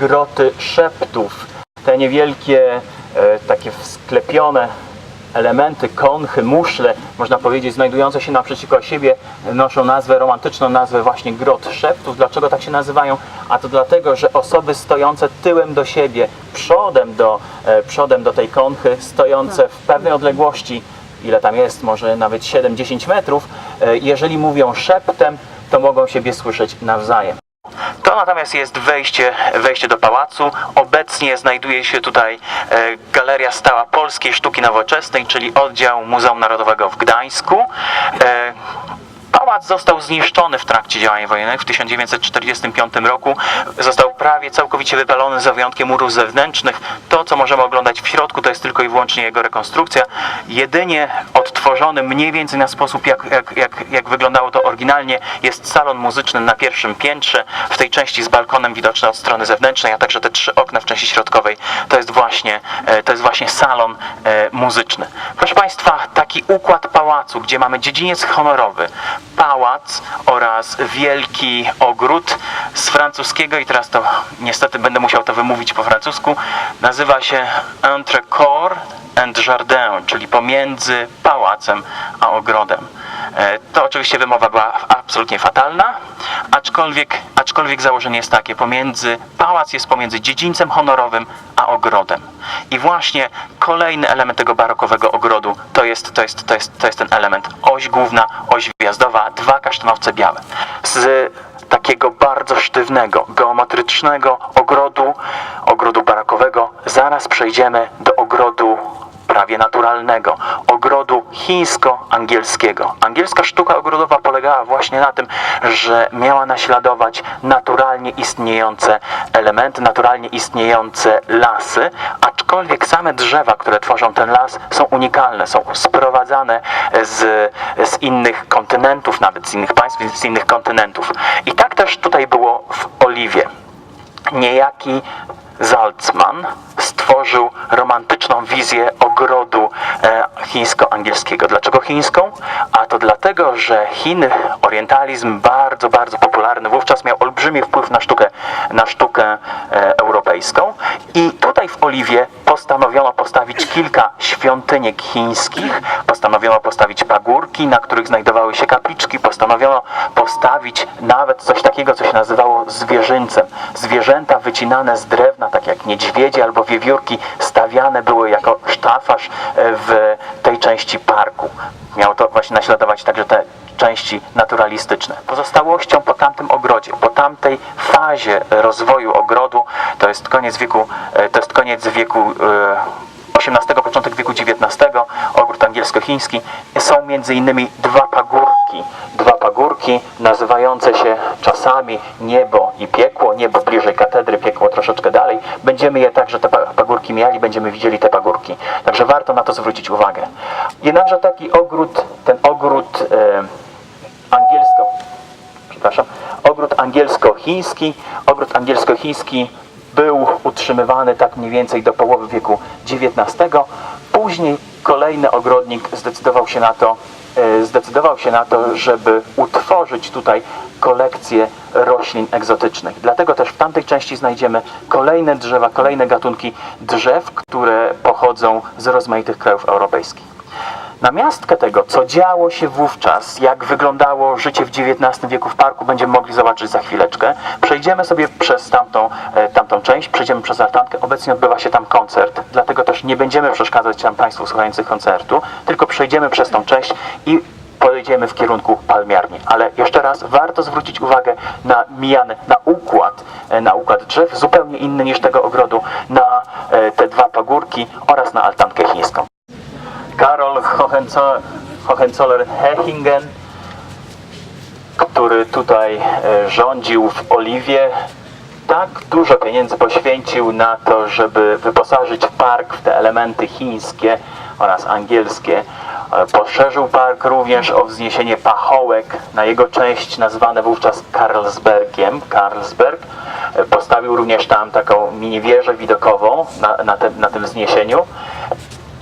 groty szeptów. Te niewielkie, e, takie sklepione elementy, konchy, muszle, można powiedzieć, znajdujące się naprzeciwko siebie, noszą nazwę, romantyczną nazwę właśnie grot szeptów. Dlaczego tak się nazywają? A to dlatego, że osoby stojące tyłem do siebie, przodem do, e, przodem do tej konchy, stojące w pewnej odległości, ile tam jest, może nawet 7-10 metrów, e, jeżeli mówią szeptem, to mogą siebie słyszeć nawzajem. To natomiast jest wejście, wejście do pałacu. Obecnie znajduje się tutaj e, Galeria Stała Polskiej Sztuki Nowoczesnej, czyli oddział Muzeum Narodowego w Gdańsku. Pałac został zniszczony w trakcie działań wojennych w 1945 roku. Został prawie całkowicie wypalony za wyjątkiem murów zewnętrznych. To, co możemy oglądać w środku, to jest tylko i wyłącznie jego rekonstrukcja. Jedynie odtworzony mniej więcej na sposób, jak, jak, jak, jak wyglądało to oryginalnie, jest salon muzyczny na pierwszym piętrze, w tej części z balkonem widoczny od strony zewnętrznej, a także te trzy okna w części środkowej. To jest właśnie, e, to jest właśnie salon e, muzyczny. Proszę Państwa, taki układ pałacu, gdzie mamy dziedziniec honorowy, pałac oraz wielki ogród z francuskiego i teraz to niestety będę musiał to wymówić po francusku, nazywa się Entre Corps and Jardin, czyli pomiędzy pałacem a ogrodem. E, To oczywiście wymowa była absolutnie fatalna, aczkolwiek, aczkolwiek założenie jest takie, pomiędzy, pałac jest pomiędzy dziedzińcem honorowym a ogrodem. I właśnie kolejny element tego barokowego ogrodu to jest, to jest, to jest, to jest ten element. Oś główna, oś wjazdowa, dwa kasztanowce białe. Z takiego bardzo sztywnego, geometrycznego ogrodu, ogrodu barokowego, zaraz przejdziemy do ogrodu prawie naturalnego, ogrodu chińsko-angielskiego. Angielska sztuka ogrodowa polegała właśnie na tym, że miała naśladować naturalnie istniejące elementy, naturalnie istniejące lasy, aczkolwiek same drzewa, które tworzą ten las, są unikalne, są sprowadzane z, z innych kontynentów, nawet z innych państw, z innych kontynentów. I tak też tutaj było w Oliwie. Niejaki Salzman stworzył romantyczną wizję ogrodu e, chińsko-angielskiego. Dlaczego chińską? A to dlatego, że Chiny, orientalizm bardzo, bardzo popularny, wówczas miał olbrzymi wpływ na sztukę, na sztukę e, europejską. I tutaj w Oliwie postanowiono postawić kilka świątyniek chińskich, postanowiono postawić pagórki, na których znajdowały się kapliczki, postanowiono postawić nawet coś takiego, co się nazywało zwierzyńcem. Zwierzęta wycinane z drewna, tak jak niedźwiedzie albo wiewiórki, stawiane były jako sztafaż e, w tej części parku. Miało to właśnie naśladować także te części naturalistyczne. Pozostałością po tamtym ogrodzie, po tamtej fazie rozwoju ogrodu, to jest koniec wieku, e, to jest koniec wieku e, XVIII, początek wieku XIX, ogród angielsko-chiński, są między innymi dwa pagórki. Dwa pagórki nazywające się czasami niebo i piekło, niebo bliżej katedry, piekło troszeczkę dalej. Będziemy je także te pa- pagórki mieli, będziemy widzieli te pagórki. Także warto na to zwrócić uwagę. Jednakże taki ogród, ten ogród e, angielsko, przepraszam, ogród angielsko-chiński, ogród angielsko-chiński był utrzymywany tak mniej więcej do połowy wieku XIX. Później kolejny ogrodnik zdecydował się na to, e, zdecydował się na to, żeby utworzyć tutaj kolekcję roślin egzotycznych. Dlatego też w tamtej części znajdziemy kolejne drzewa, kolejne gatunki drzew, które pochodzą z rozmaitych krajów europejskich. Na miastkę tego, co działo się wówczas, jak wyglądało życie w XIX wieku w parku, będziemy mogli zobaczyć za chwileczkę. Przejdziemy sobie przez tamtą, e, tamtą część, przejdziemy przez altankę. Obecnie odbywa się tam koncert, dlatego też nie będziemy przeszkadzać tam Państwu słuchających koncertu, tylko przejdziemy przez tą część i pojedziemy w kierunku palmiarni. Ale jeszcze raz warto zwrócić uwagę na mijany, na układ, e, na układ drzew, zupełnie inny niż tego ogrodu, na e, te dwa pagórki oraz na altankę chińską. Karol Hohenzo- Hohenzollern-Hechingen, który tutaj e, rządził w Oliwie, tak dużo pieniędzy poświęcił na to, żeby wyposażyć park w te elementy chińskie oraz angielskie. E, Poszerzył park również o wzniesienie pachołek na jego część nazwane wówczas Karlsbergiem. Karlsberg. E, Postawił również tam taką mini wieżę widokową na, na, tym, na tym wzniesieniu.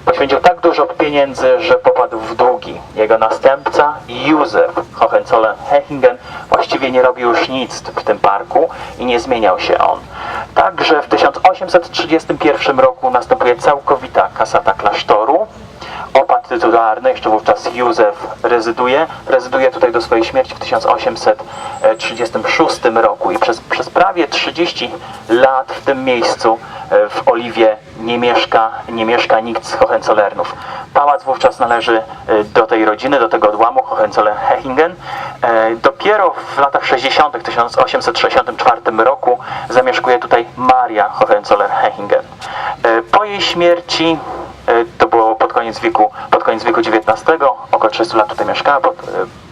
poświęcił tak dużo pieniędzy, że popadł w długi. Jego następca, Józef Hohenzollern-Hechingen, właściwie nie robił już nic w tym parku i nie zmieniał się on. Także w 1831 roku następuje całkowita kasata klasztoru, opat tytularny, jeszcze wówczas Józef rezyduje. Rezyduje tutaj do swojej śmierci w 1836 roku i przez, przez prawie 30 lat w tym miejscu e, w Oliwie nie mieszka, nie mieszka nikt z Hohenzollernów. Pałac wówczas należy e, do tej rodziny, do tego odłamu Hohenzollern-Hechingen. E, Dopiero w latach 60. w 1864 roku zamieszkuje tutaj Maria Hohenzollern-Hechingen. Po jej śmierci To było koniec wieku, pod koniec wieku XIX, około 300 lat tutaj mieszkała. Pod, e,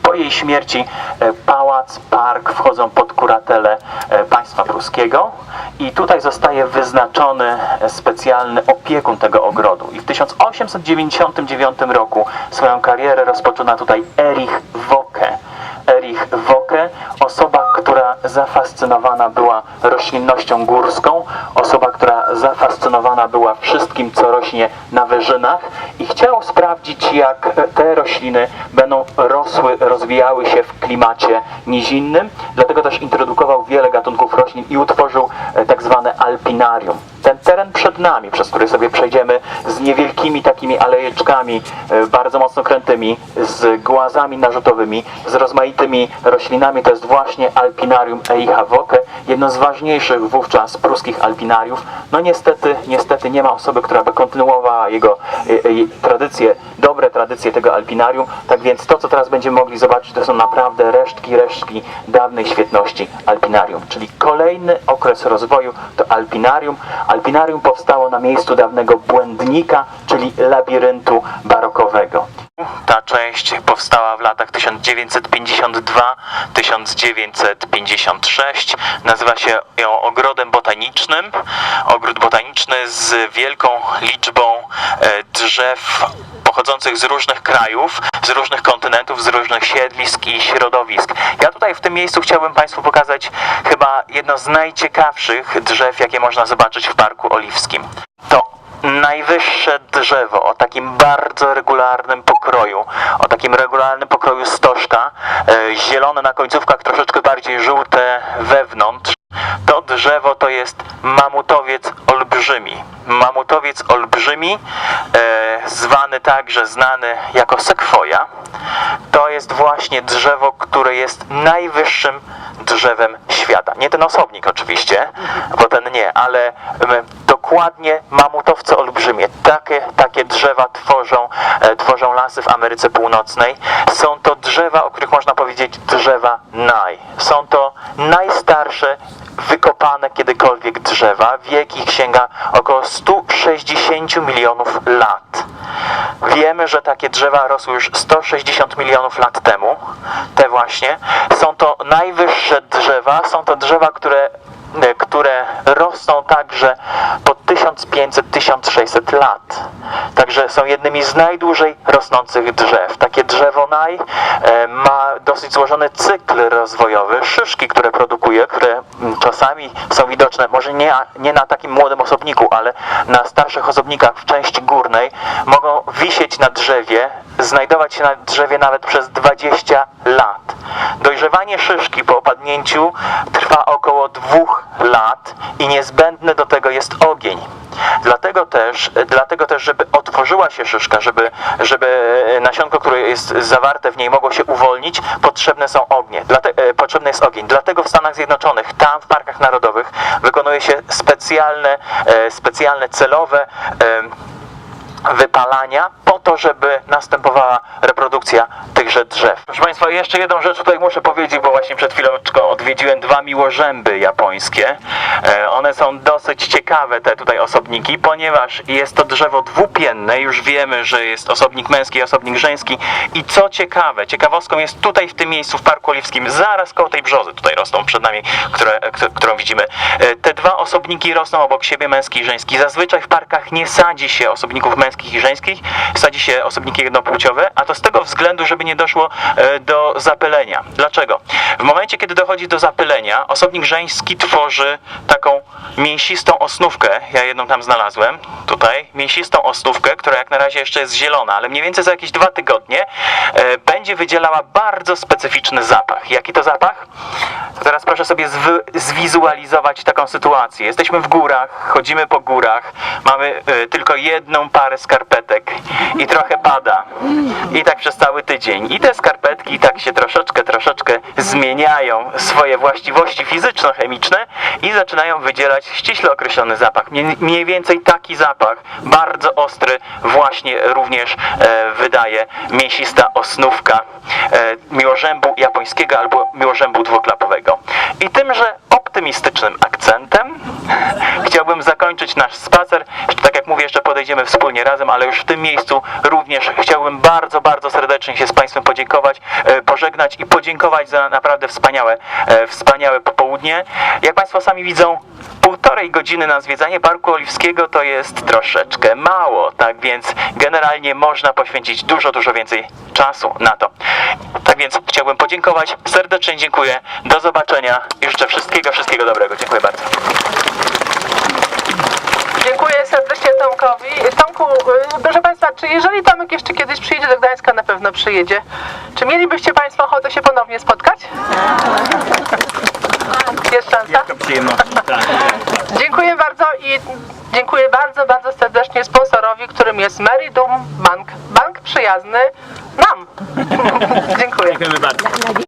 po jej śmierci e, pałac, park wchodzą pod kuratelę e, państwa pruskiego i tutaj zostaje wyznaczony specjalny opiekun tego ogrodu. I w 1899 roku swoją karierę rozpoczyna tutaj Erich Wocke. Erich Wocke, osoba, która zafascynowana była roślinnością górską, osoba, która zafascynowana była wszystkim, co rośnie na wyżynach i chciał sprawdzić, jak te rośliny będą rosły, rozwijały się w klimacie nizinnym. Dlatego też introdukował wiele gatunków roślin i utworzył e, tak zwane alpinarium. Ten teren przed nami, przez który sobie przejdziemy z niewielkimi takimi alejeczkami, e, bardzo mocno krętymi, z głazami narzutowymi, z rozmaitymi roślinami, to jest właśnie alpinarium Eicha Wocke, jedno z ważniejszych wówczas pruskich alpinariów. No niestety, niestety nie ma osoby, która by kontynuowała jego e, e, tradycje, dobre tradycje tego alpinarium, tak więc to, co teraz będziemy mogli zobaczyć, to są naprawdę resztki, resztki dawnej świetności alpinarium, czyli kolejny okres rozwoju to alpinarium. Alpinarium powstało na miejscu dawnego błędnika, czyli labiryntu barokowego. Ta część powstała w latach 1952-1956. Nazywa się ją ogrodem botanicznym. Ogród botaniczny z wielką liczbą e, drzew pochodzących z różnych krajów, z różnych kontynentów, z różnych siedlisk i środowisk. Ja tutaj w tym miejscu chciałbym Państwu pokazać chyba jedno z najciekawszych drzew, jakie można zobaczyć w Parku Oliwskim. To najwyższe drzewo o takim bardzo regularnym pokroju, o takim regularnym pokroju stożka, e, zielone na końcówkach, troszeczkę bardziej żółte wewnątrz. To drzewo to jest mamutowiec olbrzymi. Mamutowiec olbrzymi, e, zwany także znany jako sekwoja. To jest właśnie drzewo, które jest najwyższym drzewem świata. Nie ten osobnik oczywiście, bo ten nie, ale dokładnie mamutowce olbrzymie. Takie, takie drzewa tworzą, e, tworzą lasy w Ameryce Północnej. Są to drzewa, o których można powiedzieć drzewa naj. Są to najstarsze wykopane kiedykolwiek drzewa. Wiek ich sięga około 160 milionów lat. Wiemy, że takie drzewa rosły już 160 milionów lat temu. Te właśnie. Są to najwyższe drzewa, są to drzewa, które, które rosną także po 1500-1600 lat. Także są jednymi z najdłużej rosnących drzew. Takie drzewo naj e, ma dosyć złożony cykl rozwojowy. Szyszki, które produkuje, które mm, czasami są widoczne, może nie, nie na takim młodym osobniku, ale na starszych osobnikach w części górnej, mogą wisieć na drzewie, znajdować się na drzewie nawet przez 20 lat. Dojrzewanie szyszki po opadnięciu trwa około dwóch lat i niezbędny do tego jest ogień. Dlatego też, dlatego też, żeby otworzyła się szyszka, żeby, żeby nasionko, które jest zawarte w niej mogło się uwolnić, potrzebne są ognie. Dlate, e, potrzebny jest ogień. Dlatego w Stanach Zjednoczonych, tam w parkach narodowych wykonuje się specjalne, e, specjalne celowe wypalania to, żeby następowała reprodukcja tychże drzew. Proszę Państwa, jeszcze jedną rzecz tutaj muszę powiedzieć, bo właśnie przed chwileczką odwiedziłem dwa miłożęby japońskie. E, One są dosyć ciekawe, te tutaj osobniki, ponieważ jest to drzewo dwupienne, już wiemy, że jest osobnik męski i osobnik żeński i co ciekawe, ciekawostką jest tutaj w tym miejscu w Parku Oliwskim, zaraz koło tej brzozy tutaj rosną przed nami, które, którą widzimy. E, Te dwa osobniki rosną obok siebie, męski i żeński. Zazwyczaj w parkach nie sadzi się osobników męskich i żeńskich, sadzi prowadzi się osobniki jednopłciowe, a to z tego względu, żeby nie doszło e, do zapylenia. Dlaczego? W momencie, kiedy dochodzi do zapylenia, osobnik żeński tworzy taką mięsistą osnówkę, ja jedną tam znalazłem, tutaj, mięsistą osnówkę, która jak na razie jeszcze jest zielona, ale mniej więcej za jakieś dwa tygodnie e, będzie wydzielała bardzo specyficzny zapach. Jaki to zapach? To teraz proszę sobie zwizualizować taką sytuację. Jesteśmy w górach, chodzimy po górach, mamy e, tylko jedną parę skarpetek i trochę pada. I tak przez cały tydzień. I te skarpetki tak się troszeczkę, troszeczkę zmieniają swoje właściwości fizyczno-chemiczne i zaczynają wydzielać ściśle określony zapach. Mniej, mniej więcej taki zapach, bardzo ostry, właśnie również e, wydaje mięsista osnówka e, miłożębu japońskiego albo miłożębu dwuklapowego. I tymże optymistycznym akcentem chciałbym zakończyć nasz spacer. Podejdziemy wspólnie razem, ale już w tym miejscu również chciałbym bardzo, bardzo serdecznie się z Państwem podziękować, e, pożegnać i podziękować za naprawdę wspaniałe, e, wspaniałe popołudnie. Jak Państwo sami widzą, półtorej godziny na zwiedzanie Parku Oliwskiego to jest troszeczkę mało, tak więc generalnie można poświęcić dużo, dużo więcej czasu na to. Tak więc chciałbym podziękować, serdecznie dziękuję, do zobaczenia i życzę wszystkiego, wszystkiego dobrego. Dziękuję bardzo. Dziękuję serdecznie Tomkowi. Tomku, y, proszę Państwa, czy jeżeli Tomek jeszcze kiedyś przyjedzie do Gdańska, na pewno przyjedzie, czy mielibyście Państwo ochotę się ponownie spotkać? Jest szansa? Przyjemność. Dziękuję bardzo i dziękuję bardzo, bardzo serdecznie sponsorowi, którym jest Meridum Bank. Bank przyjazny nam. Dziękuję. Dziękujemy bardzo.